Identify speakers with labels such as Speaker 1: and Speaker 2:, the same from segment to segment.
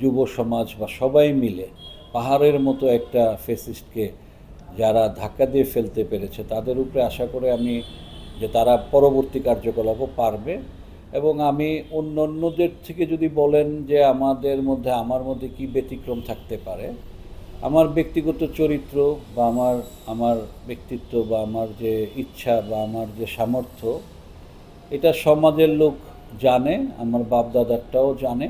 Speaker 1: যুব সমাজ বা সবাই মিলে পাহাড়ের মতো একটা ফেসিস্টকে যারা ধাক্কা দিয়ে ফেলতে পেরেছে, তাদের উপরে আশা করে আমি যে তারা পরবর্তী কার্যকলাপও পারবে। এবং আমি অন্য অন্যদের থেকে যদি বলেন যে আমাদের মধ্যে, আমার মধ্যে কি ব্যতিক্রম থাকতে পারে, আমার ব্যক্তিগত চরিত্র বা আমার আমার ব্যক্তিত্ব বা আমার যে ইচ্ছা বা আমার যে সামর্থ্য, এটা সমাজের লোক জানে, আমার বাপ দাদারটাও জানে।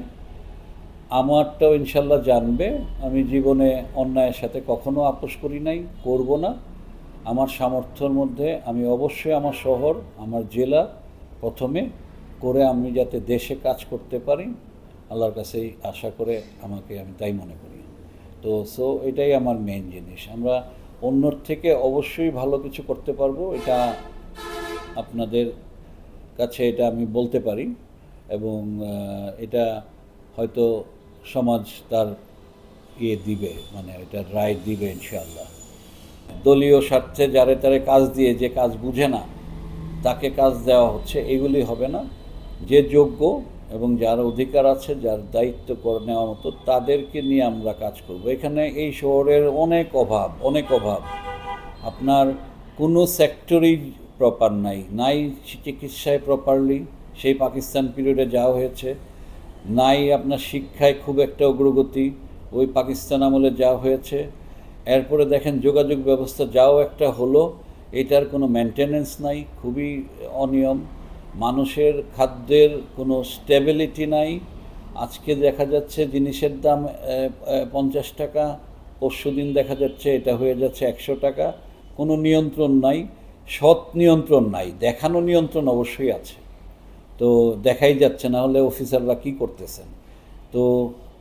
Speaker 1: আমারটাও ইনশাল্লাহ জানবে। আমি জীবনে অন্যায়ের সাথে কখনো আপোষ করি নাই, করব না। আমার সামর্থ্যের মধ্যে আমি অবশ্যই আমার শহর, আমার জেলা প্রথমে করে আমি যাতে দেশে কাজ করতে পারি। আল্লাহর কাছেই আশা করে আমাকে আমি তাই মনে করি। তো সো এটাই আমার মেন জিনিস। আমরা অন্যর থেকে অবশ্যই ভালো কিছু করতে পারব, এটা আপনাদের কাছে এটা আমি বলতে পারি। এবং এটা হয়তো সমাজ তার ইয়ে দিবে মানে এটা রায় দিবে ইনশাআল্লাহ। দলীয় স্বার্থে যারে তারে কাজ দিয়ে যে কাজ বুঝে না, তাকে কাজ দেওয়া হচ্ছে, এগুলি হবে না। যে যোগ্য এবং যার অধিকার আছে, যার দায়িত্ব করে নেওয়া মতো, তাদেরকে নিয়ে আমরা কাজ করব। এখানে এই শহরের অনেক অভাব অনেক অভাব। আপনার কোনো সেক্টরই প্রপার নাই নাই চিকিৎসায় প্রপারলি সেই পাকিস্তান পিরিয়ডে যাওয়া হয়েছে নাই আপনার শিক্ষায় খুব একটা অগ্রগতি, ওই পাকিস্তান আমলে যাওয়া হয়েছে। এরপরে দেখেন যোগাযোগ ব্যবস্থা যাও একটা হলো, এটার কোনো মেনটেনেন্স নাই, খুবই অনিয়ম। মানুষের খাদ্যের কোনো স্টেবিলিটি নাই। আজকে দেখা যাচ্ছে জিনিসের দাম পঞ্চাশ টাকা, পরশু দিন দেখা যাচ্ছে এটা হয়ে যাচ্ছে একশো টাকা। কোনো নিয়ন্ত্রণ নাই, সৎ নিয়ন্ত্রণ নাই, দেখানো নিয়ন্ত্রণ অবশ্যই আছে। তো দেখাই যাচ্ছে, না হলে অফিসাররা কি করতেছেন? তো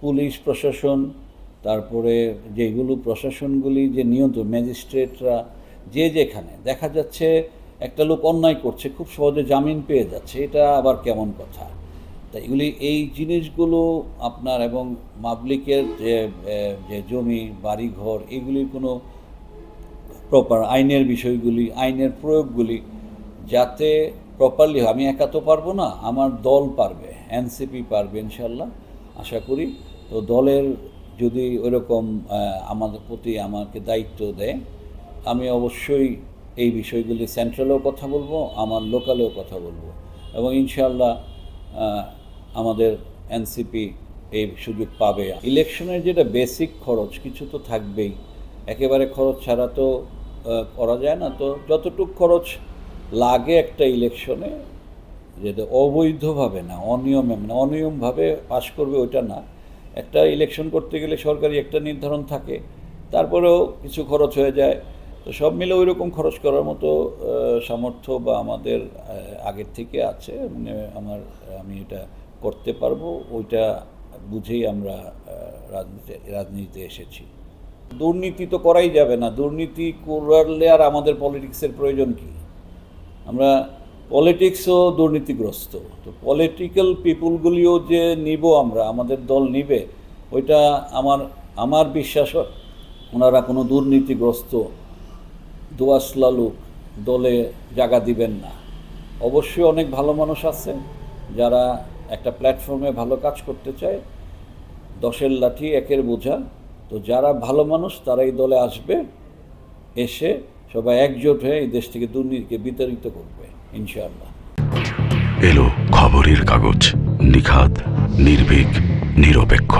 Speaker 1: পুলিশ প্রশাসন, তারপরে যেগুলো প্রশাসনগুলি যে নিয়ন্ত্রণ, ম্যাজিস্ট্রেটরা যে যেখানে, দেখা যাচ্ছে একটা লোক অন্যায় করছে, খুব সহজে জামিন পেয়ে যাচ্ছে, এটা আবার কেমন কথা? তা এগুলি, এই জিনিসগুলো আপনার এবং পাবলিকের যে যে জমি, বাড়িঘর, এগুলির কোনো প্রপার আইনের বিষয়গুলি, আইনের প্রয়োগগুলি, যাতে প্রপারলি আমি একা তো পারব না, আমার দল পারবে এনসিপি পারবে ইনশাল্লাহ, আশা করি। তো দলের যদি ওইরকম আমাদের প্রতি আমাকে দায়িত্ব দেয়, আমি অবশ্যই এই বিষয়গুলি সেন্ট্রালেও কথা বলব, আমার লোকালেও কথা বলব। এবং ইনশাল্লাহ আমাদের এনসিপি এই সুযোগ পাবে। ইলেকশনের যেটা বেসিক খরচ, কিছু তো থাকবেই। একেবারে খরচ ছাড়া তো করা যায় না। তো যতটুক খরচ লাগে একটা ইলেকশনে যেটা অবৈধভাবে না, অনিয়মে মানে অনিয়মভাবে পাশ করবে ওইটা না। একটা ইলেকশন করতে গেলে সরকারি একটা নির্ধারণ থাকে, তারপরেও কিছু খরচ হয়ে যায়। তো সব মিলে ওই রকম খরচ করার মতো সামর্থ্য বা আমাদের আগের থেকে আছে। মানে আমার, আমি এটা করতে পারব, ওইটা বুঝেই আমরা রাজনীতি, রাজনীতিতে এসেছি। দুর্নীতি তো করাই যাবে না। দুর্নীতি করলে আর আমাদের পলিটিক্সের প্রয়োজন কি? আমরা পলিটিক্সও দুর্নীতিগ্রস্ত। তো পলিটিক্যাল পিপুলগুলিও যে নিব আমরা, আমাদের দল নিবে, ওইটা আমার আমার বিশ্বাস ওনারা কোনো দুর্নীতিগ্রস্ত দোয়াশলা লোক দলে জায়গা দিবেন না। অবশ্যই অনেক ভালো মানুষ আছে যারা একটা প্ল্যাটফর্মে ভালো কাজ করতে চায়। দশের লাঠি একের বোঝা। তো যারা ভালো মানুষ তারা এই দলে আসবে, এসে সবাই একজোট হয়ে এই দেশ থেকে দুর্নীতিকে বিতাড়িত করবে, ইনশাআল্লাহ।
Speaker 2: এলো খবরের কাগজ নিখাত নির্ভীক, নিরপেক্ষ।